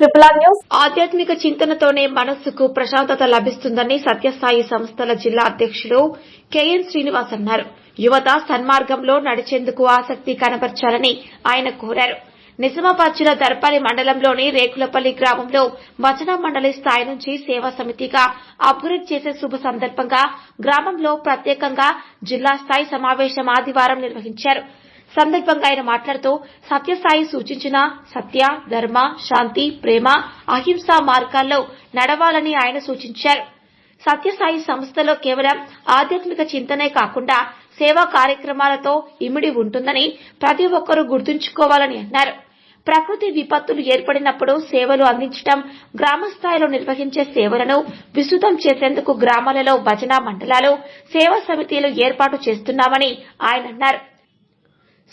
Triple R news ఆధ్యాత్మిక చింతనతోనే మనస్సుకు ప్రశాంతత లభిస్తుందని సత్యసాయి సంస్థల జిల్లా అధ్యక్షులు కెఎన్ శ్రీనివాస్ అన్నారు. యువత సన్మార్గంలో నడిచేందుకు ఆసక్తి కనబర్చాలని ఆయన కోరారు. నిజామాబాద్ జిల్లా దర్పాలి మండలంలోని రేకులపల్లి గ్రామంలో వచన మండలి స్థాయి నుంచి సేవా సమితిగా అప్గ్రేడ్ చేసే శుభ సందర్భంగా గ్రామంలో ప్రత్యేకంగా జిల్లా స్థాయి సమావేశం ఆదివారం నిర్వహించారు. సందర్భంగా ఆయన మాట్లాడుతూ సత్యసాయి సూచించిన సత్య ధర్మ శాంతి ప్రేమ అహింస మార్గాల్లో నడవాలని ఆయన సూచించారు. సత్యసాయి సంస్థలో కేవలం ఆధ్యాత్మిక చింతనే కాకుండా సేవా కార్యక్రమాలతో ఇమిడి ఉంటుందని ప్రతి ఒక్కరూ గుర్తుంచుకోవాలని అన్నారు. ప్రకృతి విపత్తులు ఏర్పడినప్పుడు సేవలు అందించడం గ్రామ స్థాయిలో నిర్వహించే సేవలను విస్తృతం చేసేందుకు గ్రామాలలో భజన మండలాలు సేవా సమితిలు ఏర్పాటు చేస్తున్నామని ఆయన అన్నారు.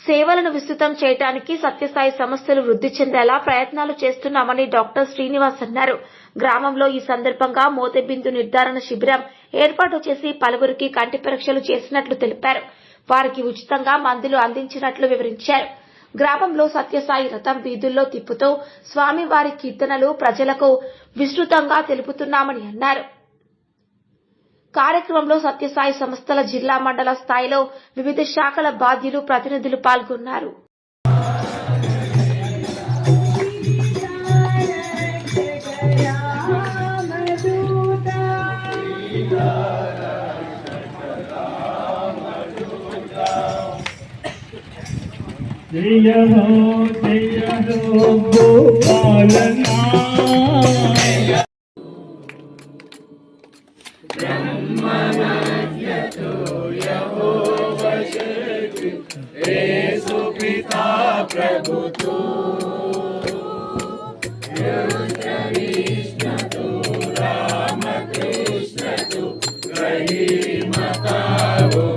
సేవలను విస్తృతం చేయడానికి సత్యసాయి సంస్థలు వృద్ధి చెందేలా ప్రయత్నాలు చేస్తున్నామని డాక్టర్ శ్రీనివాస్ అన్నారు. గ్రామంలో ఈ సందర్భంగా మోతెబిందు నిర్ధారణ శిబిరం ఏర్పాటు చేసి పలువురికి కంటి పరీక్షలు చేసినట్లు తెలిపారు. వారికి ఉచితంగా మందులు అందించినట్లు వివరించారు. గ్రామంలో సత్యసాయి రథం వీధుల్లో తిప్పుతూ స్వామివారి కీర్తనలు ప్రజలకు విస్తృతంగా తెలుపుతున్నామని అన్నారు. కార్యక్రమంలో సత్యసాయి సంస్థల జిల్లా మండల స్థాయిలో వివిధ శాఖల బాధ్యులు ప్రతినిధులు పాల్గొన్నారు. జయ पिता प्रभु तू रुद्र विष्णु तू राम कृष्ण तू रही मता